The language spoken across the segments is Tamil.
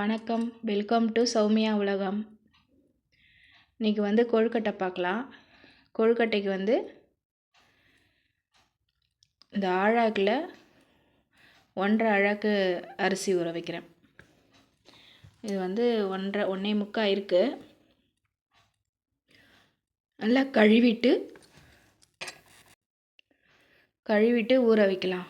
வணக்கம். வெல்கம் டு சௌமியா உலகம். இன்றைக்கி வந்து கொழுக்கட்டை பார்க்கலாம். கொழுக்கட்டைக்கு வந்து இந்த ஆழாக்கில் ஒன்றரை அழாக்கு அரிசி ஊற வைக்கிறேன். இது வந்து ஒன்றரை ஒன்றே முக்கால் இருக்குது நல்லா கழுவிட்டு கழுவிட்டு ஊற வைக்கலாம்.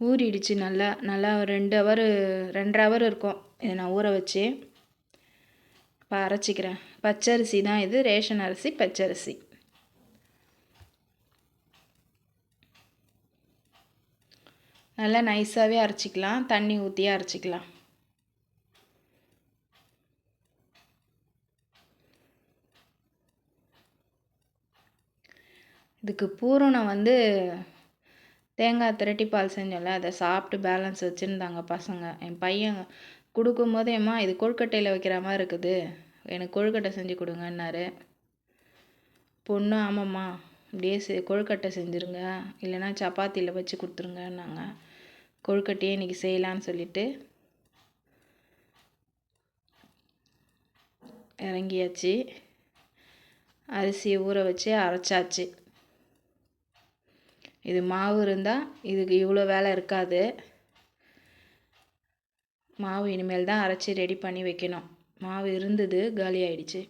ஊறிடுச்சு நல்லா நல்லா ரெண்டு ஹவர் ரெண்டரை ஹவர் இருக்கும் இதை நான் ஊற வச்சு. இப்போ அரைச்சிக்கிறேன். பச்சரிசி தான் இது. ரேஷன் அரிசி பச்சரிசி. நல்லா நைஸாகவே அரைச்சிக்கலாம். தண்ணி ஊற்றியே அரைச்சிக்கலாம். இதுக்கு பூரணம் வந்து தேங்காய் திரட்டி பால் செஞ்சோம்ல அதை சாப்பிட்டு பேலன்ஸ் வச்சுருந்தாங்க பசங்க. என் பையன் கொடுக்கும்போது ஏம்மா இது கொழுக்கட்டையில் வைக்கிற மாதிரி இருக்குது. எனக்கு கொழுக்கட்டை செஞ்சு கொடுங்கன்னாரு. பொண்ணு ஆமாம்மா. அப்படியே செ கொழுக்கட்டை செஞ்சுருங்க. இல்லைன்னா சப்பாத்தியில் வச்சு கொடுத்துருங்கன்னாங்க. கொழுக்கட்டையே இன்றைக்கி செய்யலான்னு சொல்லிட்டு இறங்கியாச்சு. அரிசியை ஊற வச்சு அரைச்சாச்சு. இது மாவு இருந்தால் இதுக்கு இவ்வளோ வேலை இருக்காது. மாவு இனிமேல் தான் அரைச்சி ரெடி பண்ணி வைக்கணும். மாவு இருந்தது காலி ஆயிடுச்சு.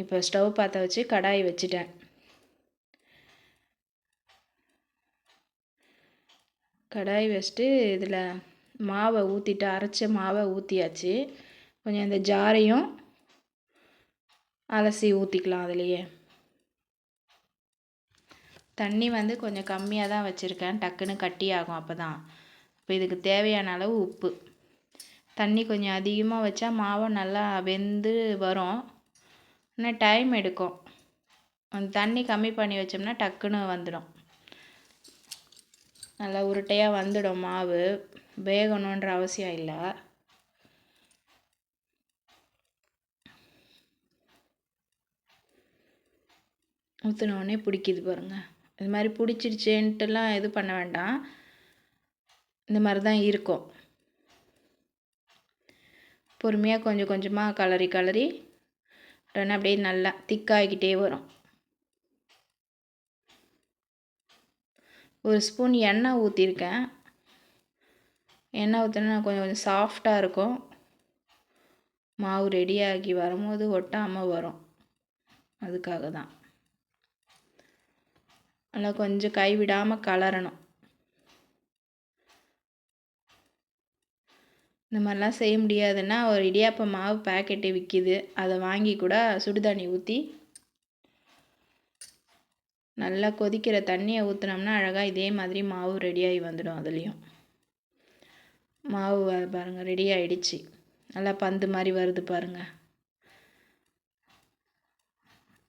இப்போ ஸ்டவ் பார்த்த வச்சு கடாய் வச்சுட்டேன். கடாய் வச்சுட்டு இதில் மாவை ஊற்றிட்டு அரைச்ச மாவை ஊற்றியாச்சு கொஞ்சம் இந்த ஜாரையும் அலசி ஊற்றிக்கலாம் அதுலேயே. தண்ணி வந்து கொஞ்சம் கம்மியாக தான் வச்சுருக்கேன். டக்குன்னு கட்டி ஆகும் அப்போ தான் இப்போ இதுக்கு தேவையான அளவு உப்பு. தண்ணி கொஞ்சம் அதிகமாக வச்சா மாவு நல்லா வெந்து வரும். ஆனால் டைம் எடுக்கும். அந்த தண்ணி கம்மி பண்ணி வச்சோம்னா டக்குன்னு வந்துடும். நல்லா உருட்டையாக வந்துடும் மாவு. வேகணுன்ற அவசியம் இல்லை. ஊற்றினோடனே பிடிக்கிது பாருங்கள் இது மாதிரி பிடிச்சிருச்சேன்ட்டுலாம் இது பண்ண வேண்டாம். இந்த மாதிரி தான் இருக்கும். பொறுமையாக கொஞ்சம் கொஞ்சமாக கலரி கலரி உடனே அப்படியே நல்லா திக்காகிக்கிட்டே வரும். ஒரு ஸ்பூன் எண்ணெய் ஊற்றிருக்கேன் எண்ணெய் ஊற்றினா கொஞ்சம் கொஞ்சம் சாஃப்டாக இருக்கும். மாவு ரெடியாகி வரும்போது ஒட்டாமல் வரும். அதுக்காக தான். நல்லா கொஞ்சம் கைவிடாமல் கலரணும். இந்த மாதிரிலாம் செய்ய முடியாதுன்னா ஒரு இடியாப்ப மாவு பேக்கெட்டு விற்கிது அதை வாங்கி கூட சுடுதண்ணி ஊற்றி நல்லா கொதிக்கிற தண்ணியை ஊற்றினோம்னா அழகாக இதே மாதிரி மாவு ரெடியாகி வந்துடும் அதுலேயும். மாவு பாருங்கள் ரெடி ஆகிடுச்சு நல்லா பந்து மாதிரி வருது பாருங்கள்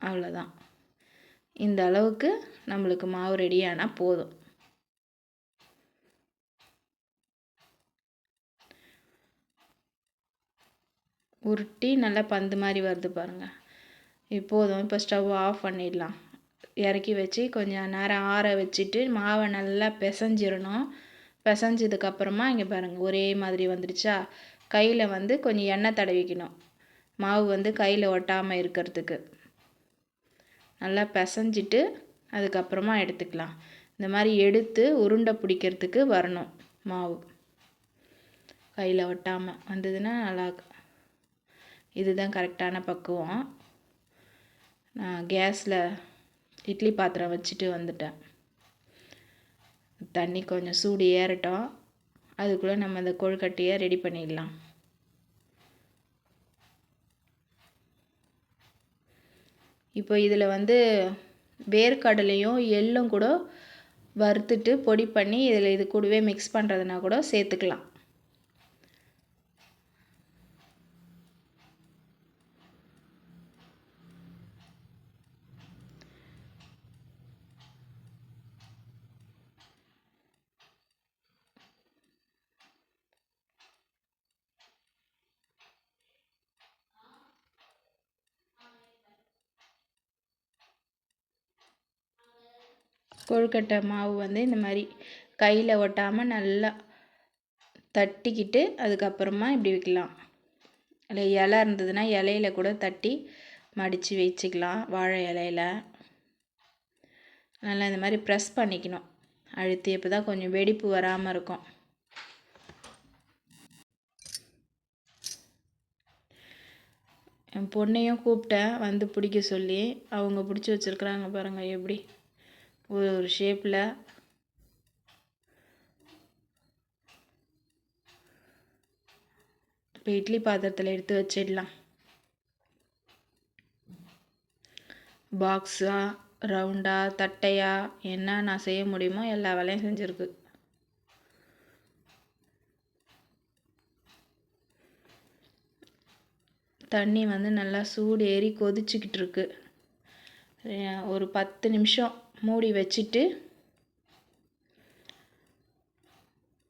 அவ்வளோதான் இந்த அளவுக்கு நம்மளுக்கு மாவு ரெடியானால் போதும். உருட்டி நல்லா பந்து மாதிரி வருது பாருங்கள் இப்போதும் இப்போ ஸ்டவ் ஆஃப் பண்ணிடலாம். இறக்கி வச்சு கொஞ்சம் நேரம் ஆற வச்சுட்டு மாவை நல்லா பிசைஞ்சிடணும். பிசைஞ்சதுக்கப்புறமா இங்கே பாருங்கள் ஒரே மாதிரி வந்துடுச்சா கையில் வந்து கொஞ்சம் எண்ணெய் தடவிக்கணும். மாவு வந்து கையில் ஒட்டாமல் இருக்கிறதுக்கு. நல்லா பிசைஞ்சிட்டு அதுக்கப்புறமா எடுத்துக்கலாம். இந்த மாதிரி எடுத்து உருண்டை பிடிக்கிறதுக்கு வரணும் மாவு. கையில் ஒட்டாமல் வந்ததுன்னா நல்லா இதுதான் கரெக்டான பக்குவம். நான் கேஸில் இட்லி பாத்திரம் வச்சுட்டு வந்துட்டேன். தண்ணி கொஞ்சம் சூடு ஏறட்டும். அதுக்குள்ளே நம்ம இந்த கொழுக்கட்டையை ரெடி பண்ணிடலாம். இப்போ இதில் வந்து வேர்க்கடலையும் எள்ளும் கூட வறுத்துட்டு பொடி பண்ணி இதில் இது கூடவே மிக்ஸ் பண்ணுறதுனா கூட சேர்த்துக்கலாம். கொழுக்கட்டை மாவு வந்து இந்த மாதிரி கையில் ஒட்டாமல் நல்லா தட்டிக்கிட்டு அதுக்கப்புறமா இப்படி வைக்கலாம். இல்லை இலை இருந்ததுன்னா இலையில கூட தட்டி மடித்து வச்சுக்கலாம் வாழை இலையில. நல்லா இந்த மாதிரி ப்ரெஸ் பண்ணிக்கணும். அழுத்தி அப்போ தான் கொஞ்சம் வெடிப்பு வராமல் இருக்கும். என் பொண்ணையும் கூப்பிட்டேன் வந்து பிடிக்க சொல்லி. அவங்க பிடிச்சி வச்சுருக்குறாங்க பாருங்கள் எப்படி? ஒரு ஒரு ஷேப்பில் இப்போ இட்லி பாத்திரத்தில் எடுத்து வச்சிடலாம். பாக்ஸாக ரவுண்டாக தட்டையாக என்ன நான் செய்ய முடியுமோ எல்லா வேலையும் செஞ்சுருக்கு. தண்ணி வந்து நல்லா சூடு ஏறி கொதிச்சுக்கிட்டு இருக்கு. ஒரு பத்து நிமிஷம். மூடி வச்சுட்டு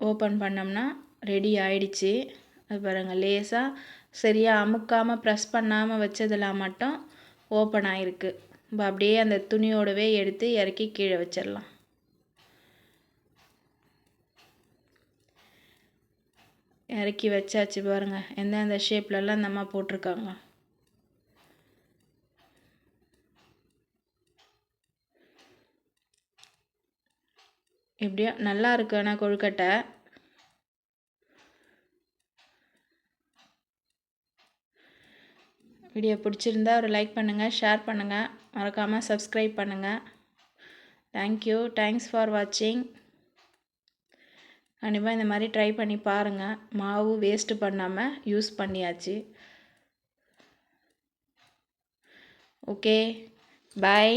ஓப்பன் பண்ணோம்னா ரெடி ஆயிடுச்சு. அது பாருங்கள் லேசாக சரியாக அமுக்காமல் ப்ரெஸ் பண்ணாமல் வச்சதெல்லாம் மட்டும் ஓப்பன் ஆகிருக்கு நம்ம அப்படியே அந்த துணியோடவே எடுத்து இறக்கி கீழே வச்சிடலாம். இறக்கி வச்சாச்சு பாருங்கள் எந்தெந்த ஷேப்லலாம் அந்த அம்மா போட்டிருக்காங்க. எப்படியோ நல்லா இருக்கு ஆனால் கொழுக்கட்டை. வீடியோ பிடிச்சிருந்தா ஒரு லைக் பண்ணுங்கள் ஷேர் பண்ணுங்கள் மறக்காமல் சப்ஸ்கிரைப் பண்ணுங்கள் தேங்க்யூ தேங்க்ஸ் ஃபார் வாட்சிங் கண்டிப்பாக இந்த மாதிரி ட்ரை பண்ணி பாருங்கள் மாவு வேஸ்ட்டு பண்ணாமல் யூஸ் பண்ணியாச்சு. Okay bye